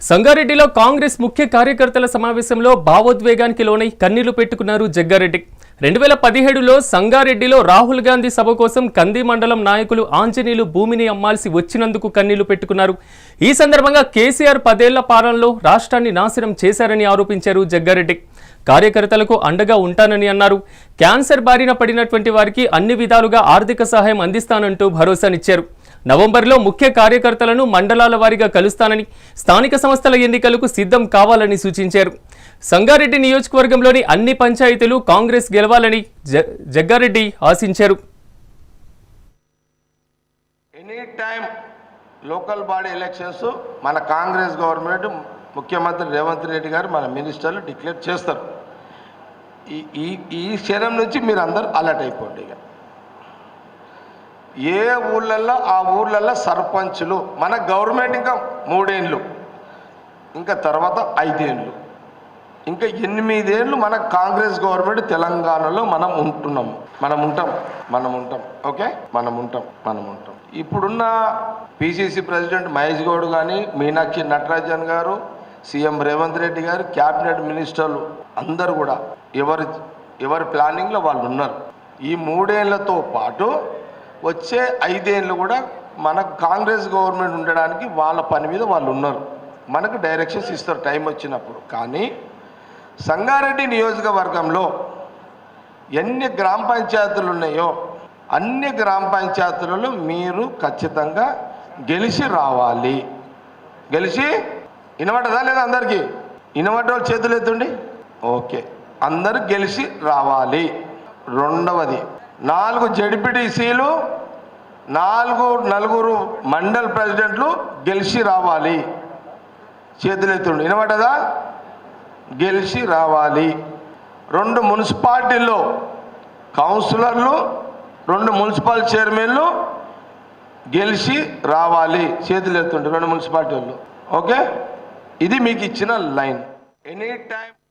సంగారెడ్డిలో కాంగ్రెస్ ముఖ్య కార్యకర్తల సమావేశంలో భావోద్వేగానికి లోనై కన్నీళ్ళు పెట్టుకున్నారు జగ్గారెడ్డి. రెండు వేల పదిహేడులో సంగారెడ్డిలో రాహుల్ గాంధీ సభ కోసం కంది మండలం నాయకులు ఆంజనేయులు భూమిని అమ్మాల్సి వచ్చినందుకు కన్నీళ్ళు పెట్టుకున్నారు. ఈ సందర్భంగా కేసీఆర్ పదేళ్ళ పాలనలో రాష్ట్రాన్ని నాశనం చేశారని ఆరోపించారు జగ్గారెడ్డి. కార్యకర్తలకు అండగా ఉంటానని అన్నారు. క్యాన్సర్ బారిన పడినటువంటి వారికి అన్ని విధాలుగా ఆర్థిక సహాయం అందిస్తానంటూ భరోసానిచ్చారు. నవంబర్లో ముఖ్య కార్యకర్తలను మండలాల వారీగా కలుస్తానని స్థానిక సంస్థల ఎన్నికలకు సిద్ధం కావాలని సూచించారు. సంగారెడ్డి నియోజకవర్గంలోని అన్ని పంచాయతీలు కాంగ్రెస్ గెలవాలని జ జగ్గారెడ్డి ఆశించారు. Any time local body elections మన కాంగ్రెస్ గవర్నమెంట్ ముఖ్యమంత్రి రేవంత్ రెడ్డి గారు మన మినిస్టర్లు డిక్లేర్ చేస్తారు. ఈ ఈ ఈ క్షణం నుంచి మీరు అందరు అలర్ట్ అయిపోండి ఇక. ఏ ఊళ్ళల్లో ఆ ఊళ్ళల్లో సర్పంచులు? మన గవర్నమెంట్ ఇంకా మూడేళ్ళు ఇంకా తర్వాత ఐదేళ్ళు ఇంకా ఎనిమిదేళ్ళు మన కాంగ్రెస్ గవర్నమెంట్ తెలంగాణలో మనం ఉంటున్నాము మనం ఉంటాం మనం ఉంటాం. ఓకే? మనం ఉంటాం మనం ఉంటాం. ఇప్పుడున్న పిసిసి ప్రెసిడెంట్ మహేష్ గౌడ్ కానీ మీనాక్షి నటరాజన్ గారు సీఎం రేవంత్ రెడ్డి గారు క్యాబినెట్ మినిస్టర్లు అందరు కూడా ఎవరి ఎవరి ప్లానింగ్లో వాళ్ళు ఉన్నారు. ఈ మూడేళ్ళతో పాటు వచ్చే ఐదేళ్ళు కూడా మన కాంగ్రెస్ గవర్నమెంట్ ఉండడానికి వాళ్ళ పని మీద వాళ్ళు ఉన్నారు. మనకు డైరెక్షన్స్ ఇస్తారు టైం వచ్చినప్పుడు. కానీ సంగారెడ్డి నియోజకవర్గంలో ఎన్ని గ్రామ పంచాయతీలు ఉన్నాయో అన్ని గ్రామ పంచాయతీలలో మీరు ఖచ్చితంగా గెలిచి రావాలి. గెలిచి వినబడదా లేదా అందరికీ? వినబడ్డ వాళ్ళు చేతులు ఎత్తుండి ఓకే. అందరూ గెలిచి రావాలి. రెండవది నాలుగు జడ్పీటీసీలు నాలుగు నలుగురు మండల్ ప్రెసిడెంట్లు గెలిచి రావాలి. చేతులు వినబడదా గెలిచి రావాలి. రెండు మున్సిపాలిటీల్లో కౌన్సిలర్లు రెండు మున్సిపల్ చైర్మన్లు గెలిచి రావాలి. చేతులు రెండు మున్సిపాలిటీల్లో. ఓకే? ఇది మీకు ఇచ్చిన లైన్. Any time